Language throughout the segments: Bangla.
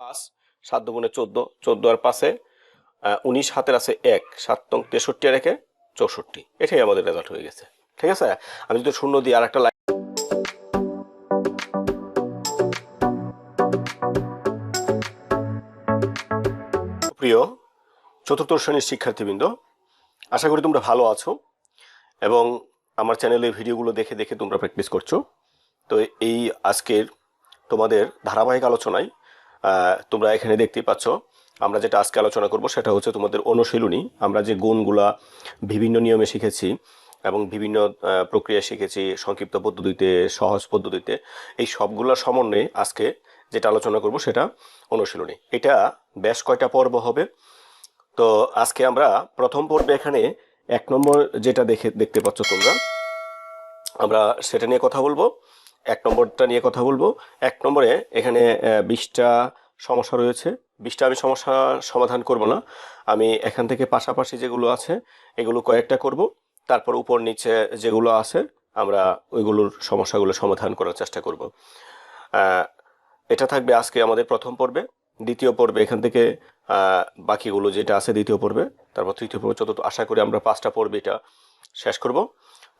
পাঁচ, সাত দুগুণে চোদ্দ চোদ্দ আর পাশে উনিশ হাতের আছে এক, সাত তং তেষট্টি আর একে চৌষট্টি। এটাই আমাদের রেজাল্ট হয়ে গেছে। ঠিক আছে? আমি যদি শূন্য দিই আর একটা লাইন প্রিয় চতুর্থ শ্রেণির শিক্ষার্থীবৃন্দ, আশা করি তোমরা ভালো আছো এবং আমার চ্যানেলের ভিডিওগুলো দেখে দেখে তোমরা প্র্যাকটিস করছ। তো এই আজকের তোমাদের ধারাবাহিক আলোচনায় তোমরা এখানে দেখতেই পাচ্ছ। আমরা যেটা আজকে আলোচনা করব সেটা হচ্ছে তোমাদের অনুশীলনী। আমরা যে গুণগুলা বিভিন্ন নিয়মে শিখেছি এবং বিভিন্ন প্রক্রিয়া শিখেছি সংক্ষিপ্ত পদ্ধতিতে, সহজ পদ্ধতিতে, এই সবগুলোর সমন্বয়ে আজকে যেটা আলোচনা করব সেটা অনুশীলনী। এটা বেশ কয়টা পর্ব হবে। তো আজকে আমরা প্রথম পর্বে এখানে এক নম্বর যেটা দেখে, দেখতে পাচ্ছ তোমরা, আমরা সেটা নিয়ে কথা বলব। এক নম্বরটা নিয়ে কথা বলব। এক নম্বরে এখানে বিশটা সমস্যা রয়েছে। বিশটা আমি সমস্যা সমাধান করব না। আমি এখান থেকে পাশাপাশি যেগুলো আছে, এগুলো কয়েকটা করব। তারপর উপর নিচে যেগুলো আছে, আমরা ওইগুলোর সমস্যাগুলো সমাধান করার চেষ্টা করব। এটা থাকবে আজকে আমাদের প্রথম পর্বে। দ্বিতীয় পর্বে এখান থেকে বাকিগুলো যেটা আছে দ্বিতীয় পর্বে। তারপর তৃতীয় পর্বে, চতুর্থ, আশা করি আমরা পাঁচটা পর্বে এটা শেষ করব।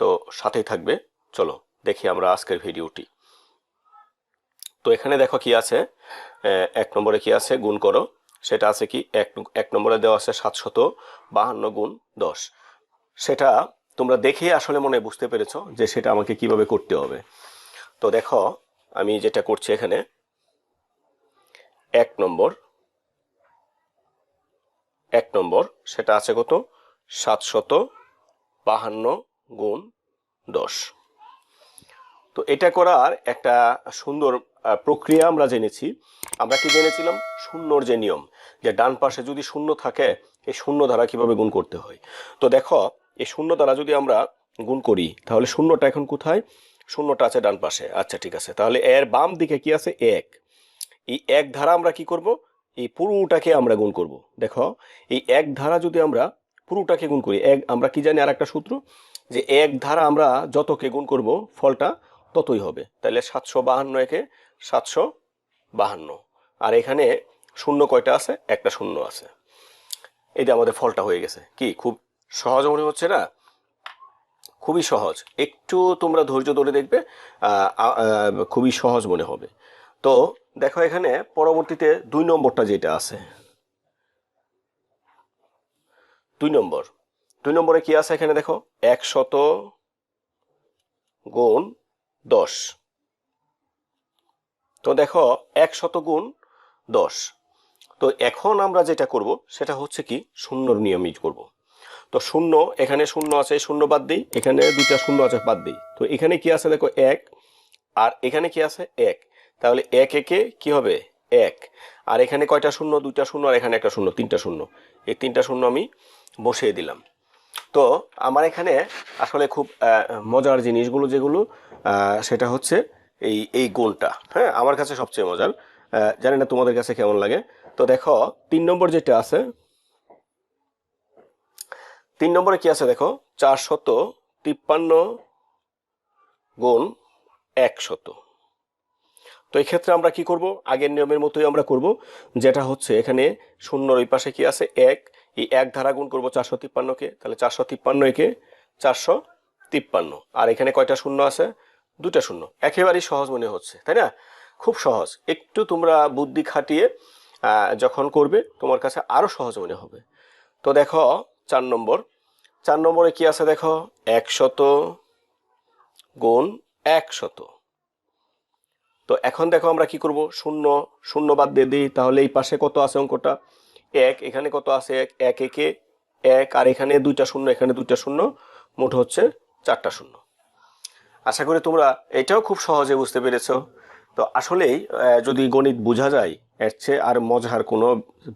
তো সাথেই থাকবে। চলো। দেখি আমরা আজকের ভিডিওটি। তো এখানে দেখো কি আছে? এক নম্বরে কি আছে? গুণ করো। সেটা আছে কি? এক এক নম্বরে দেওয়া আছে সাতশত বাহান্ন গুণ দশ। সেটা তোমরা দেখে আসলে মনে বুঝতে পেরেছ যে সেটা আমাকে কীভাবে করতে হবে। তো দেখো, আমি যেটা করছি এখানে, এক নম্বর এক নম্বর, সেটা আছে কত? সাতশত বাহান্ন গুণ দশ। তো এটা করার একটা সুন্দর প্রক্রিয়া আমরা জেনেছি। আমরা কি জেনেছিলাম? শূন্যর যে নিয়ম, যে ডান পাশে যদি শূন্য থাকে, এই শূন্য দ্বারা কীভাবে গুণ করতে হয়? তো দেখো, এই শূন্য দ্বারা যদি আমরা গুণ করি, তাহলে শূন্যটা এখন কোথায়? শূন্যটা আছে ডান পাশে। আচ্ছা ঠিক আছে। তাহলে এর বাম দিকে কি আছে? এক। এই এক ধারা আমরা কি করব? এই পুরোটাকে আমরা গুণ করব। দেখো, এই এক ধারা যদি আমরা পুরোটাকে গুণ করি, এক, আমরা কি জানি আর একটা সূত্র? যে এক ধারা আমরা যতকে গুণ করব, ফলটা ততই হবে। তাহলে সাতশো বাহান্ন একে সাতশো বাহান্ন। আর এখানে শূন্য কয়টা আছে? একটা শূন্য আছে। এটা আমাদের ফলটা হয়ে গেছে। কি, খুব সহজ মনে হচ্ছে না? খুবই সহজ। একটু তোমরা ধৈর্য ধরে দেখবে খুবই সহজ মনে হবে। তো দেখো এখানে পরবর্তীতে দুই নম্বরটা যেটা আছে। দুই নম্বর। দুই নম্বরে কি আছে এখানে দেখো? একশত গুণ দশ। তো দেখো একশত গুণ দশ। তো এখন আমরা যেটা করব, সেটা হচ্ছে কি, শূন্যর নিয়মই করব। তো শূন্য, এখানে শূন্য আছে, শূন্য বাদ দিই, এখানে দুইটা শূন্য আছে, বাদ দিই। তো এখানে কি আছে, দেখো, এক, আর এখানে কি আছে, এক। তাহলে এক একে কি হবে, এক। আর এখানে কয়টা শূন্য? দুইটা শূন্য, আর এখানে একটা শূন্য, তিনটা শূন্য। এই তিনটা শূন্য আমি বসিয়ে দিলাম। তো আমার এখানে আসলে খুব মজার জিনিসগুলো যেগুলো সেটা হচ্ছে এই এই গুণটা হ্যাঁ আমার কাছে সবচেয়ে মজার। জানি না তোমাদের কাছে কেমন লাগে। তো দেখো, তিন নম্বর যেটা আছে, তিন নম্বরে কি আছে দেখো? চারশত তিপ্পান্ন গুণ একশত তো এই ক্ষেত্রে আমরা কি করব? আগের নিয়মের মতোই আমরা করব, যেটা হচ্ছে এখানে শূন্যর ওই পাশে কি আছে? এক এই এক ধারা গুণ করব চারশো তিপ্পান্নকে, তাহলে চারশো তিপ্পান্ন একে চারশো তিপ্পান্ন। আর এখানে কয়টা শূন্য আছে? দুটা শূন্য। একেবারেই সহজ মনে হচ্ছে, তাই না? খুব সহজ। একটু তোমরা বুদ্ধি খাটিয়ে যখন করবে, তোমার কাছে আরও সহজ মনে হবে। তো দেখো, চার নম্বর। চার নম্বরে কি আছে দেখো? একশত গুণ একশত। তো এখন দেখো আমরা কি করব? শূন্য শূন্য বাদ দিয়ে দিই, তাহলে এই পাশে কত আছে অঙ্কটা? এক, এখানে কত আছে এক? এক, একে এক, আর এখানে দুইটা শূন্য, এখানে দুইটা শূন্য, মোট হচ্ছে চারটা শূন্য। আশা করি তোমরা এটাও খুব সহজে বুঝতে পেরেছ। তো আসলেই যদি গণিত বোঝা যায়, এর চেয়ে আর মজার কোনো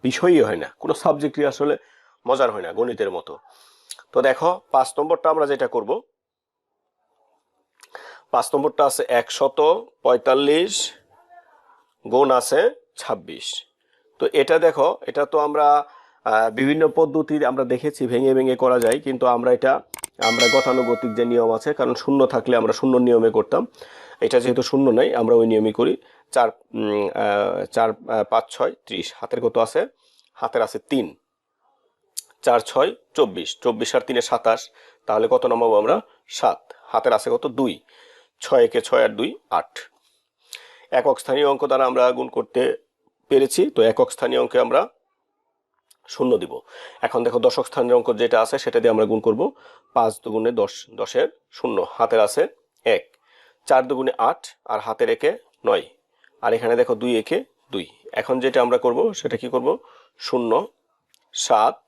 বিষয়ই হয় না। কোনো সাবজেক্টই আসলে মজার হয় না, গণিতের মতো। তো দেখো, পাঁচ নম্বরটা আমরা যেটা করব। পাঁচ নম্বরটা আছে একশত পঁয়তাল্লিশ, গুণ আছে ছাব্বিশ। তো এটা দেখো, এটা তো আমরা বিভিন্ন পদ্ধতির আমরা দেখেছি, ভেঙে ভেঙে করা যায়, কিন্তু আমরা এটা, আমরা গতানুগতিক যে নিয়ম আছে, কারণ শূন্য থাকলে আমরা শূন্য নিয়মে করতাম। এটা যেহেতু শূন্য নাই, আমরা ওই নিয়মই করি। চার চার পাঁচ, ছয়, ত্রিশ। হাতের কত আছে? হাতের আছে তিন। চার, ছয়, চব্বিশ। চব্বিশ আর তিনে সাতাশ, তাহলে কত নামাবো আমরা? সাত। হাতের আছে কত? দুই। ছয় একে ছয় আর দুই, আট। একক স্থানীয় অঙ্ক দ্বারা আমরা গুণ করতে পেরেছি, তো একক স্থানীয় অঙ্কে আমরা শূন্য দিব। এখন দেখো দশক স্থানীয় অঙ্ক যেটা আছে, সেটা দিয়ে আমরা গুণ করব। পাঁচ দুগুণে দশ, দশের শূন্য, হাতের আছে এক। চার দুগুণে আট আর হাতের একে নয়। আর এখানে দেখো দুই একে দুই। এখন যেটা আমরা করব, সেটা কি করব? শূন্য, সাত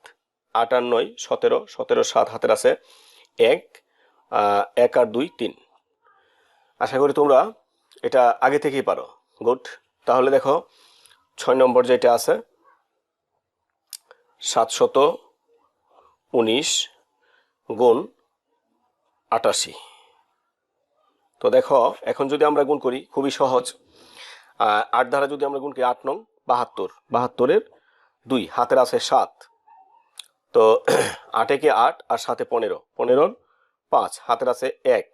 আট আর নয় সতেরো সতেরো, সাত, হাতের আছে এক এক আর দুই, তিন। আশা করি তোমরা এটা আগে থেকেই পারো। গুড। তাহলে দেখো ছয় নম্বর যেটা আছে, সাতশত উনিশ গুণ আটাশি। তো দেখো, এখন যদি আমরা গুণ করি, খুবই সহজ। আট দ্বারা যদি আমরা গুণ করি, আট নং বাহাত্তর। বাহাত্তরের দুই, হাতের আছে সাত। তো আটেকে আট আর সাথে পনেরো। পনেরোর পাঁচ, হাতের আছে এক।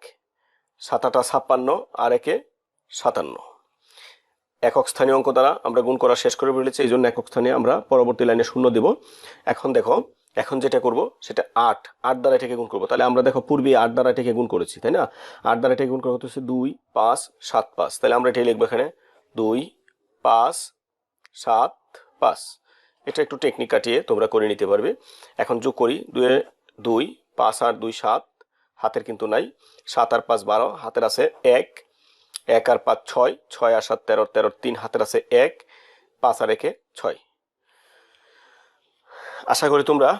সাত আটা ছাপ্পান্ন আর একে সাতান্ন। একক স্থানীয় অঙ্ক দ্বারা আমরা গুণ করা শেষ করে ফেলেছি এই জন্য একক স্থানে আমরা পরবর্তী লাইনে শূন্য দেব। এখন দেখো, এখন যেটা করব, সেটা আট আট দ্বারা এটাকে গুণ করব। তাহলে আমরা দেখো, পূর্বে আট দ্বারা এটাকে গুণ করেছি, তাই না? আট দ্বারা এটাকে গুণ করা হচ্ছে দুই, পাঁচ, সাত, পাঁচ। তাহলে আমরা এটাই লিখব এখানে, দুই, পাঁচ, সাত, পাঁচ। এটা একটু টেকনিক কাটিয়ে তোমরা করে নিতে পারবে। এখন যোগ করি, দুয়ে দুই, পাঁচ আর দুই, সাত। হাতের কিন্তু নাই। সাত আর পাঁচ বারো, হাতের আছে এক। এক আর পাঁচ ছয় ছয় আর সাত তেরো তেরো তিন হাতের আছে এক, পাঁচ আর একে ছয়। আশা করি তোমরা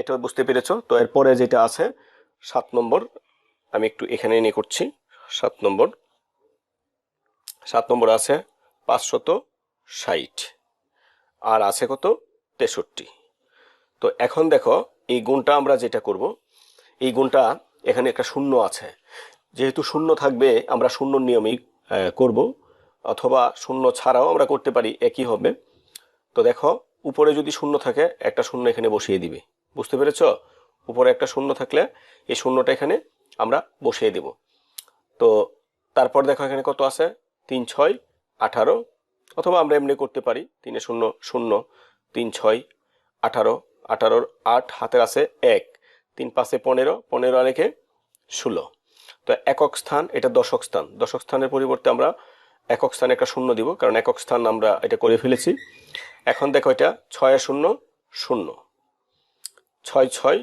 এটা বুঝতে পেরেছ। তো এরপরে যেটা আছে, সাত নম্বর, আমি একটু এখানে নিয়ে করছি। সাত নম্বর। সাত নম্বর আছে পাঁচশত ষাট। আর আছে কত? তেষট্টি। তো এখন দেখো, এই গুণটা আমরা যেটা করব, এই গুণটা এখানে একটা শূন্য আছে। যেহেতু শূন্য থাকবে, আমরা শূন্য নিয়মেই করব। অথবা শূন্য ছাড়াও আমরা করতে পারি, একই হবে। তো দেখো, উপরে যদি শূন্য থাকে, একটা শূন্য এখানে বসিয়ে দিবে। বুঝতে পেরেছ? উপরে একটা শূন্য থাকলে, এই শূন্যটা এখানে আমরা বসিয়ে দিব। তো তারপর দেখো এখানে কত আছে? তিন, ছয়, আঠারো। অথবা আমরা এমনি করতে পারি, তিনে শূন্য শূন্য, তিন, ছয়, আঠারো, আঠারোর আট, হাতের আছে এক। তিন, পাঁচে পনেরো পনেরো আর ষোলো। তো একক স্থান, এটা দশক স্থান। দশক স্থানের পরিবর্তে আমরা একক স্থানে একটা শূন্য দিব, কারণ একক স্থান আমরা এটা করে ফেলেছি। এখন দেখো এটা, ছয় শূন্য শূন্য। ছয় ছয়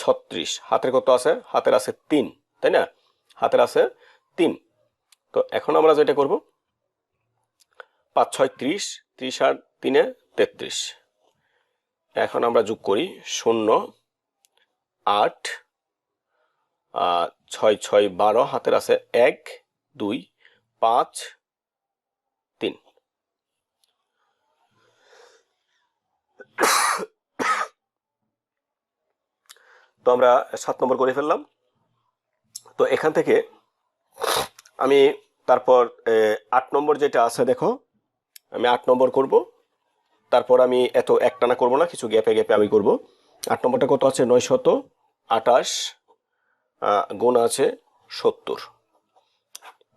ছত্রিশ। হাতের কত আছে? হাতের আছে তিন, তাই না? হাতের আছে তিন। তো এখন আমরা যেটা করব, পাঁচ, ছয়, ত্রিশ ত্রিশ আর তিনে তেত্রিশ। এখন আমরা যোগ করি শূন্য, আট ছয় ছয় বারো, হাতের আছে এক, দুই, পাঁচ, তিন। তো আমরা সাত নম্বর করে ফেললাম। তো এখান থেকে আমি তারপর আট নম্বর যেটা আছে দেখো, আমি আট নম্বর করব। তারপর আমি এত একটানা করব না, কিছু গ্যাপে গ্যাপে আমি করব। আট নম্বরটা কত আছে? নয় শত আটাশ গুণ আছে সত্তর।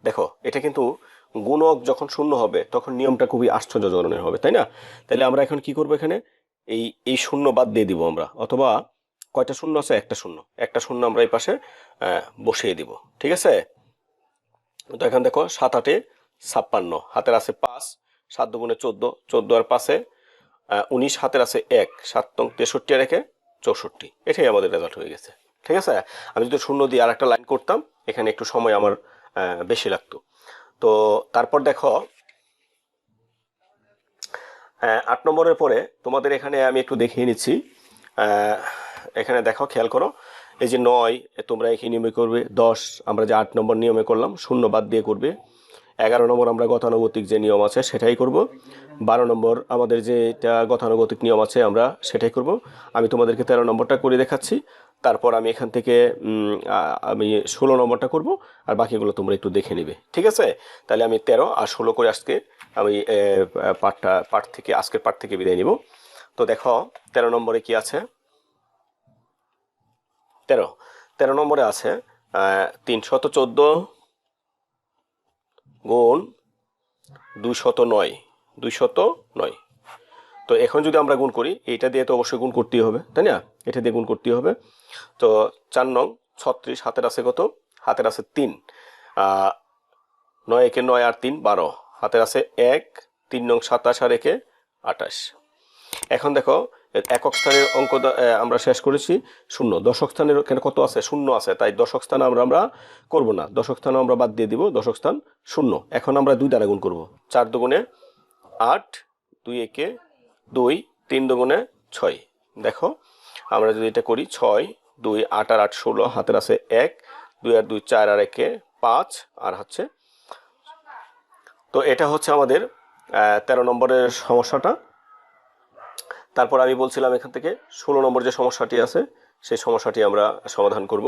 দেখো, এটা কিন্তু গুণক যখন শূন্য হবে, তখন নিয়মটা খুবই আশ্চর্যজনক হবে, তাই না? তাহলে আমরা এখন কি করব এখানে? এই এই শূন্য বাদ দিয়ে দিব আমরা, অথবা কয়টা শূন্য আছে? একটা শূন্য। একটা শূন্য আমরা এই পাশে বসিয়ে দিব, ঠিক আছে? তো এখন দেখো, সাত আটে ছাপ্পান্ন, হাতের আছে পাঁচ, সাত দুগুণে চোদ্দ চোদ্দ আর পাঁচে উনিশ, হাতের আছে এক, সাত তেষট্টি আর একে চৌষট্টি। এটাই আমাদের রেজাল্ট হয়ে গেছে। ঠিক আছে? আমি যদি শূন্য দিয়ে আর একটা লাইন করতাম, এখানে একটু সময় আমার বেশি লাগতো। তো তারপর দেখো আট নম্বরের পরে তোমাদের এখানে আমি একটু দেখিয়ে নিচ্ছি। এখানে দেখো, খেয়াল করো, এই যে নয়, তোমরা একই নিয়মে করবে, দশ, আমরা যে আট নম্বর নিয়মে করলাম, শূন্য বাদ দিয়ে করবে। এগারো নম্বর আমরা গতানুগতিক যে নিয়ম আছে, সেটাই করব। বারো নম্বর আমাদের যে এটা গতানুগতিক নিয়ম আছে, আমরা সেটাই করব। আমি তোমাদেরকে তেরো নম্বরটা করে দেখাচ্ছি। তারপর আমি এখান থেকে আমি ষোলো নম্বরটা করব, আর বাকিগুলো তোমরা একটু দেখে নিবে। ঠিক আছে? তাহলে আমি তেরো আর ষোলো করে আজকে আমি পাঠটা, পাঠ থেকে, আজকের পাঠ থেকে বিদায় নিব। তো দেখো, তেরো নম্বরে কি আছে? তেরো। তেরো নম্বরে আছে তিনশত চোদ্দ গুণ দুই শত নয়। দুই শত নয়। তো এখন যদি আমরা গুণ করি, এইটা দিয়ে তো অবশ্যই গুণ করতেই হবে, তাই না? এটা দিয়ে গুণ করতেই হবে। তো চার নং, ছত্রিশ, হাতের আছে কত? হাতের আছে তিন। নয় একে নয় আর তিন, বারো। হাতের আছে এক, তিন নং সাতাশ আর একে আঠাশ। এখন দেখো, একক স্থানের অঙ্ক আমরা শেষ করেছি, শূন্য। দশক স্থানের এখানে কত আছে? শূন্য আছে, তাই দশক স্থান আমরা আমরা করব না। দশক স্থান আমরা বাদ দিয়ে দিব, দশক স্থান শূন্য। এখন আমরা দুই দ্বারা গুণ করব। চার দুগুণে আট, দুই একে দুই, তিন দুগুণে ছয়। দেখো, আমরা যদি এটা করি, ছয়, দুই, আট আর আট ষোলো, হাতের আছে এক, দুই আর দুই চার আর একে পাঁচ, আর হচ্ছে তো এটা হচ্ছে আমাদের তেরো নম্বরের সমস্যাটা। তারপর আমি বলছিলাম এখান থেকে ষোলো নম্বর যে সমস্যাটি আছে, সেই সমস্যাটি আমরা সমাধান করব।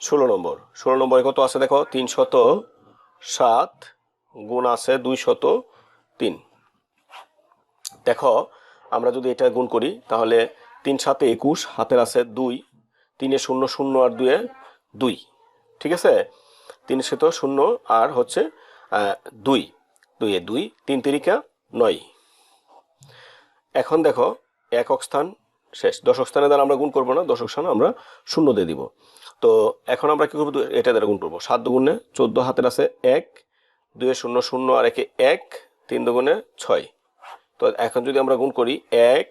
ষোলো নম্বর। ষোলো নম্বরে কত আছে দেখো? তিন শত সাত গুণ আছে দুই শত তিন। দেখো, আমরা যদি এটা গুণ করি, তাহলে তিন সাতে একুশ, হাতের আছে দুই, তিনে শূন্য শূন্য আর দুয়ে দুই। ঠিক আছে? তিন শত শূন্য আর হচ্ছে দুই। দুইয়ে দুই, তিন তিরিকা নয়। এখন দেখো, একক স্থান শেষ। দশক স্থানে দ্বারা আমরা গুণ করব না, দশক স্থানে আমরা শূন্য দিয়ে দিব। তো এখন আমরা কি করব? এটা দ্বারা গুণ করব। সাত দুগুণে চোদ্দ, হাতের আছে এক, দুয়ে শূন্য শূন্য আর একে এক তিন দুগুণে ছয়। তো এখন যদি আমরা গুণ করি এক,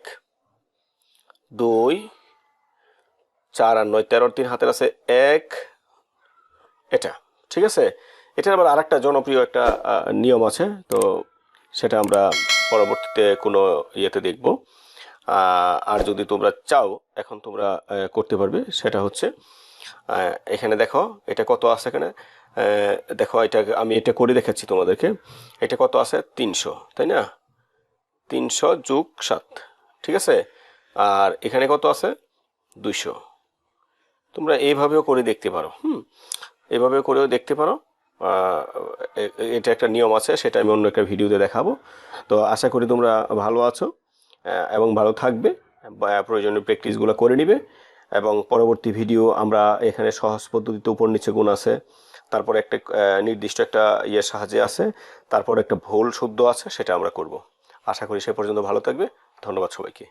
দুই, চার আর নয়, তেরোর তিন হাতের আছে এক। এটা, ঠিক আছে? এটার আবার আরেকটা জনপ্রিয় একটা নিয়ম আছে, তো সেটা আমরা পরবর্তীতে কোনো ইয়েতে দেখব। আর যদি তোমরা চাও, এখন তোমরা করতে পারবে, সেটা হচ্ছে এখানে দেখো, এটা কত আছে এখানে? দেখো, এটা আমি এটা করে দেখাচ্ছি তোমাদেরকে। এটা কত আছে? তিনশো, তাই না? তিনশো যোগ সাত, ঠিক আছে? আর এখানে কত আছে? দুইশো। তোমরা এইভাবেও করে দেখতে পারো, হুম? এভাবে করেও দেখতে পারো। এটা একটা নিয়ম আছে, সেটা আমি অন্য একটা ভিডিওতে দেখাবো। তো আশা করি তোমরা ভালো আছো এবং ভালো থাকবে প্রয়োজনীয় প্র্যাকটিসগুলো করে নিবে। এবং পরবর্তী ভিডিও আমরা এখানে সহজ পদ্ধতিতে উপর নিচে গুণ আছে। তারপর একটা নির্দিষ্ট একটা ইয়ের সাহায্যে আছে। তারপর একটা ভুল শুদ্ধ আছে, সেটা আমরা করব। আশা করি সে পর্যন্ত ভালো থাকবে। ধন্যবাদ সবাইকে।